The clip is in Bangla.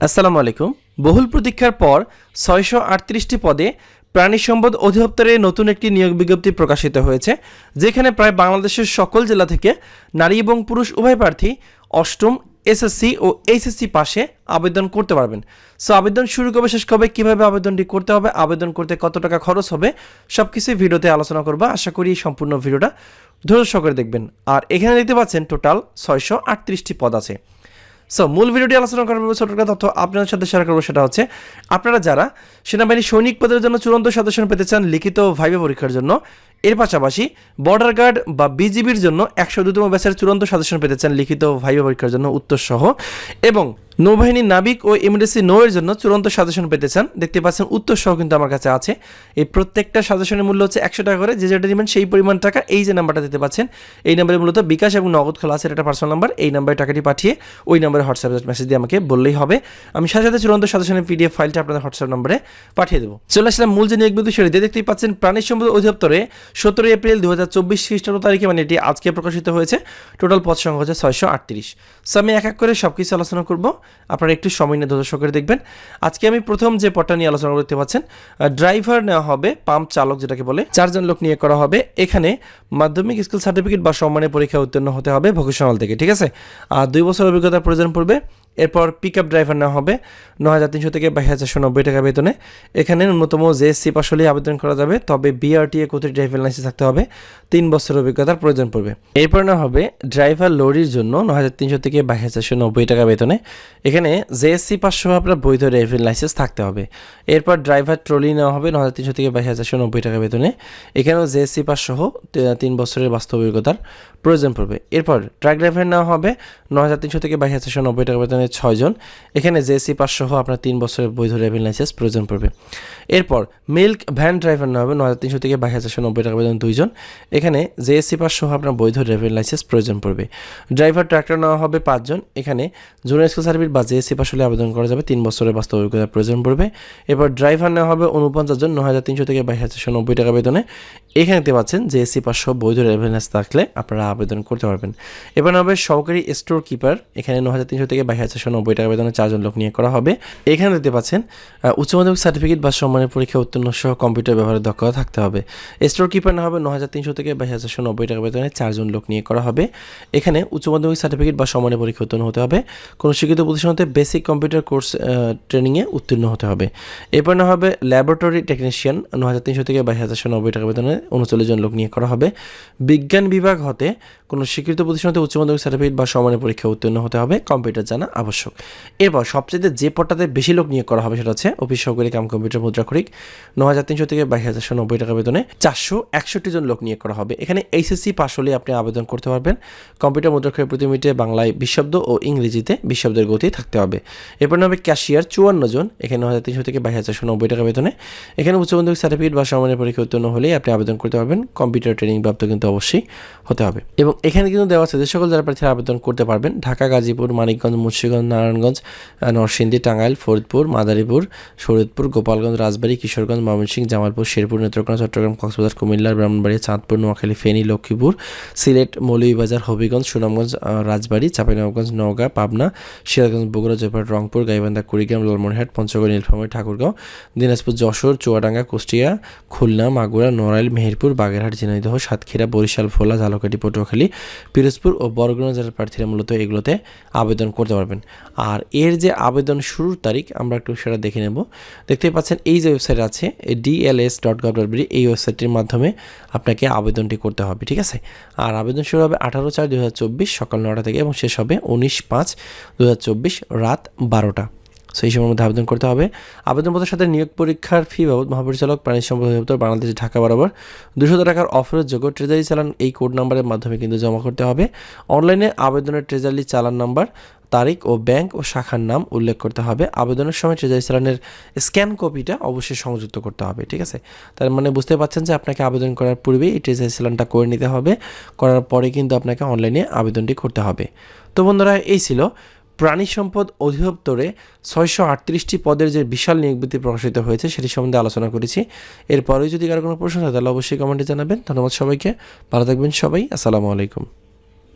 আসসালামু আলাইকুম। বহুল প্রতীক্ষার পর ছয়শো আটত্রিশটি পদে প্রাণী সম্পদ অধিদপ্তরে নতুন একটি নিয়োগ বিজ্ঞপ্তি প্রকাশিত হয়েছে, যেখানে প্রায় বাংলাদেশের সকল জেলা থেকে নারী এবং পুরুষ উভয় প্রার্থী অষ্টম এসএসসি ও এইচএসসি পাশে আবেদন করতে পারবেন। সো আবেদন শুরু কবে শেষ কবে কীভাবে আবেদনটি করতে হবে, আবেদন করতে কত টাকা খরচ হবে সব কিছুই ভিডিওতে আলোচনা করব। আশা করি সম্পূর্ণ ভিডিওটা ধৈর্য সহকারে দেখবেন। আর এখানে দেখতে পাচ্ছেন টোটাল ছয়শো আটত্রিশটি পদ আছে। সো মূল ভিডিওটি আলোচনা করার ছোট তথ্য আপনাদের সাথে শেয়ার করব, সেটা হচ্ছে আপনারা যারা সেনাবাহিনী সৈনিক পদের জন্য চূড়ান্ত সদস্য পেতে চান লিখিত ভাইবে পরীক্ষার জন্য এর পাশাপাশি বর্ডার গার্ড বা বিজিবির জন্য একশো দুতম ব্যাচের চূড়ান্ত সদস্য পেতে চান লিখিত ভাইবে পরীক্ষার জন্য উত্তর সহ এবং নৌবাহিনী নাবিক ও এমডিসি নৌয়ের জন্য চূড়ান্ত সাজেশন পেতে চান দেখতে পাচ্ছেন উত্তর সহ কিন্তু আমার কাছে আছে। এই প্রত্যেকটা সাজেশনের মূল্য হচ্ছে একশো টাকা করে। যে যেটা নেবেন সেই পরিমাণ টাকা এই যে নাম্বারটা দিতে পাচ্ছেন, এই নাম্বারে মূলত বিকাশ এবং নগদ খোলা আছে। এটা পার্সোনাল নাম্বার এই নাম্বারে টাকাটি পাঠিয়ে ওই নাম্বারে হোয়াটসঅ্যাপ মেসেজ দিয়ে আমাকে বললেই হবে। আমি সাথে সাথে চূড়ান্ত সাজেশনের পিডিএফ ফাইলটা আপনাদের হোয়াটসঅ্যাপ নম্বরে পাঠিয়ে দেবো। চলে আসলাম মূল যে নিয়োগ সেটি দেখতেই পাচ্ছেন প্রাণী সম্পদ অধিদপ্তরে সতেরোই এপ্রিল দু হাজার চব্বিশ খ্রিস্টাব্দ তারিখে মানে এটি আজকে প্রকাশিত হয়েছে। টোটাল পদ সংখ্যা হচ্ছে ছয়শো আটত্রিশ। সো আমি এক এক করে সব কিছু আলোচনা করব। আপনারা একটু সময় নিয়ে ধৈর্য সহকারে দেখবেন। আজকে আমি প্রথম যে পদটা নিয়ে আলোচনা করতে পাচ্ছেন ড্রাইভার নেওয়া হবে পাম্প চালক যেটাকে বলে। চারজন লোক নিয়ে করা হবে। এখানে মাধ্যমিক স্কুল সার্টিফিকেট বা সম্মানের পরীক্ষা উত্তীর্ণ হতে হবে ভোকেশনাল থেকে, ঠিক আছে? আর দুই বছর অভিজ্ঞতার প্রয়োজন পড়বে। এরপর পিক আপ ড্রাইভার নেওয়া হবে ন হাজার তিনশো থেকে বাইশ হাজার নব্বই টাকা বেতনে। এখানে ন্যূনতম জেএসসি পাশ হলেই আবেদন করা যাবে, তবে বিআরটিএ কোথায় ড্রাইভিং লাইসেন্স থাকতে হবে, তিন বছর অভিজ্ঞতার প্রয়োজন পড়বে। এরপর নেওয়া হবে ড্রাইভার লরির জন্য ন হাজার তিনশো থেকে বাইশ হাজার নব্বই টাকা বেতনে। এখানে জেএসসি পাঁচশো আপনার বৈধ ড্রাইভিং লাইসেন্স থাকতে হবে। এরপর ড্রাইভার ট্রলি নেওয়া হবে ন হাজার তিনশো থেকে বাইশ হাজার নব্বই টাকা বেতনে। এখানেও জেএসসি পাস সহ তিন বছরের বাস্তব অভিজ্ঞতার প্রয়োজন পড়বে। এরপর ট্রাক ড্রাইভার নেওয়া হবে ন হাজার তিনশো থেকে বাইশ হাজার নব্বই টাকা বেতনে। ছয়জন এখানে জেএসসি পাস সহ আপনার তিন বছরের বৈধ ড্রাইভিং লাইসেন্স প্রয়োজন পড়বে। এরপর মিল্ক ভ্যান ড্রাইভার নেওয়া হবে ন হাজার তিনশো থেকে বাইশ হাজার নব্বই টাকা বেতন দুইজন এখানে জেএসসি পাস সহ আপনার বৈধ ড্রাইভিং লাইসেন্স প্রয়োজন পড়বে। ড্রাইভার ট্রাক্টর নেওয়া হবে পাঁচজন এখানে জুনিয়র স্কুল সার্ভিস বা জেএসসি পাস হলে আবেদন করা যাবে। তিন বছরের বাস্তব অভিজ্ঞতার প্রয়োজন পড়বে। এরপর ড্রাইভার নেওয়া হবে উনপঞ্চাশ জন ন হাজার তিনশো থেকে বাইশ হাজার নব্বই টাকা বেতনে। এখানে দেখতে পাচ্ছেন জেএসসি পাস সহ বৈধ ড্রাইভিং লাইসেন্স থাকলে আপনারা আবেদন করতে পারবেন। এবার হবে সহকারী স্টোর কিপার এখানে ন হাজার তিনশো থেকে বাইশ হাজার নব্বই টাকা বেতনে চারজন লোক নিয়ে করা হবে। এখানে দেখতে পাচ্ছেন উচ্চ মাধ্যমিক সার্টিফিকেট বা সম্মানের পরীক্ষা উত্তীর্ণ সহ কম্পিউটার ব্যবহারের দক্ষতা থাকতে হবে। স্টোর কিপার না হবে ন হাজার তিনশো থেকে বাইশ হাজার নব্বই টাকা বেতনে চারজন লোক নিয়ে করা হবে। এখানে উচ্চ মাধ্যমিক সার্টিফিকেট বা সম্মানের পরীক্ষা উত্তীর্ণ হতে হবে। কোনো শিক্ষিত প্রতিষ্ঠান হতে বেসিক কম্পিউটার কোর্স ট্রেনিংয়ে উত্তীর্ণ হতে হবে। এরপর না হবে ল্যাবরেটরি টেকনিশিয়ান ন হাজার তিনশো থেকে বাইশ হাজার নব্বই টাকা বেতনে উনচল্লিশ জন লোক নিয়ে করা হবে। বিজ্ঞান বিভাগ হতে কোনো স্বীকৃত প্রতিষ্ঠানতে উচ্চ মাধ্যমিক সার্টিফিকেট বা সমানের পরীক্ষা উত্তীর্ণ হতে হবে। কম্পিউটার জানা আবশ্যক। এরপর সবচেয়ে যে পদটাতে বেশি লোক নিয়োগ করা হবে সেটা হচ্ছে অফিস সহকারী কাম কম্পিউটার মুদ্রাক্ষরিক ন হাজার তিনশো থেকে বাইশ হাজার নব্বই টাকা বেতনে চারশো একষট্টি জন লোক নিয়োগ করা হবে। এখানে এইচএসসি পাস হলে আপনি আবেদন করতে পারবেন। কম্পিউটার মুদ্রাক্ষরিক প্রতি মিনিটে বাংলায় বিশব্দ ও ইংরেজিতে বিশব্দের গতি থাকতে হবে। এরপর হবে ক্যাশিয়ার চুয়ান্ন জন, এখানে ন হাজার তিনশো থেকে বাইশ হাজার নব্বই টাকা বেতনে। এখানে উচ্চ মাধ্যমিক সার্টিফিকেট বা সমানের পরীক্ষা উত্তীর্ণ হলেই আপনি আবেদন করতে পারবেন। কম্পিউটার ট্রেনিং প্রাপ্ত কিন্তু অবশ্যই হতে হবে। এবং এখানে কিন্তু দেওয়া আছে যে সকল যারা প্রার্থীরা আবেদন করতে পারবেন, ঢাকা, গাজীপুর, মানিকগঞ্জ মুন্সিগঞ্জ, নারায়ণগঞ্জ নরসিংদী, টাঙ্গাইল, ফরিদপুর, মাদারীপুর, শরীয়তপুর, গোপালগঞ্জ, রাজবাড়ী, কিশোরগঞ্জ, ময়মনসিংহ, জামালপুর, শেরপুর, নেত্রকোনা, চট্টগ্রাম, কক্সবাজার, কুমিল্লা, ব্রাহ্মণবাড়িয়া, চাঁদপুর, নোয়াখালী, ফেনী, লক্ষ্মীপুর, সিলেট, মৌলভীবাজার, হবিগঞ্জ, সুনামগঞ্জ রাজবাড়ী, চাঁপাইনবাবগঞ্জ, নওগাঁ, পাবনা, সিরাজগঞ্জ, বগুড়া, জয়পুরহাট, রংপুর, গাইবান্ধা, কুড়িগ্রাম, লালমনিরহাট, পঞ্চগড়, নীলফামারী, ঠাকুরগাঁও, দিনাজপুর, যশোর, চুয়াডাঙ্গা, কুষ্টিয়া, খুলনা, মাগুরা, নড়াইল, মেহেরপুর, বাগেরহাট, ঝিনাইদহ, সাতক্ষীরা, বরিশাল, ভোলা, ঝালকাঠি, পটুয়াখালী, পিরোজপুর ও বরগুনা জেলার প্রার্থীরা মূলত এগুলোতে আবেদন করতে পারবেন। আর এর যে আবেদন শুরুর তারিখ, আমরা একটু সেটা দেখে নেব। দেখতেই পাচ্ছেন, এই যে ওয়েবসাইট আছে ডিএলএস ডট গভ ডট এই ওয়েবসাইটটির মাধ্যমে আপনাকে আবেদনটি করতে হবে, ঠিক আছে? আর আবেদন শুরু হবে আঠারো চার দু সকাল নটা থেকে এবং শেষ হবে উনিশ পাঁচ দু রাত বারোটা। সো এই সময়ের মধ্যে আবেদন করতে হবে। আবেদনপত্রের সাথে নিয়োগ পরীক্ষার ফি বাবদ মহাপরিচালক, প্রাণী সম্পদ অধিদপ্তর, বাংলাদেশ, ঢাকা, বরাবর দুশো টাকার অফারের যোগ্য ট্রেজারি চালান। এই কোড নাম্বারের মাধ্যমে কিন্তু জমা করতে হবে। অনলাইনে আবেদনের ট্রেজারি চালান নাম্বার তারিখ ও ব্যাংক ও শাখার নাম উল্লেখ করতে হবে। আবেদনের সময় ট্রেজারি চালানের স্ক্যান কপিটা অবশ্যই সংযুক্ত করতে হবে, ঠিক আছে? তার মানে বুঝতে পারছেন যে আপনাকে আবেদন করার পূর্বেই এই ট্রেজারি চালানটা করে নিতে হবে। করার পরে কিন্তু আপনাকে অনলাইনে আবেদনটি করতে হবে। তো বন্ধুরা, এই ছিল প্রাণী সম্পদ অধিদপ্তরে ছয়শো আটত্রিশটি পদের যে বিশাল নিয়োগ বিজ্ঞপ্তি প্রকাশিত হয়েছে সেটি সম্বন্ধে আলোচনা করেছি। এরপরেও যদি কারও কোনো প্রশ্ন থাকে তাহলে অবশ্যই কমেন্টে জানাবেন। ধন্যবাদ সবাইকে। ভালো থাকবেন সবাই। আসসালামু আলাইকুম।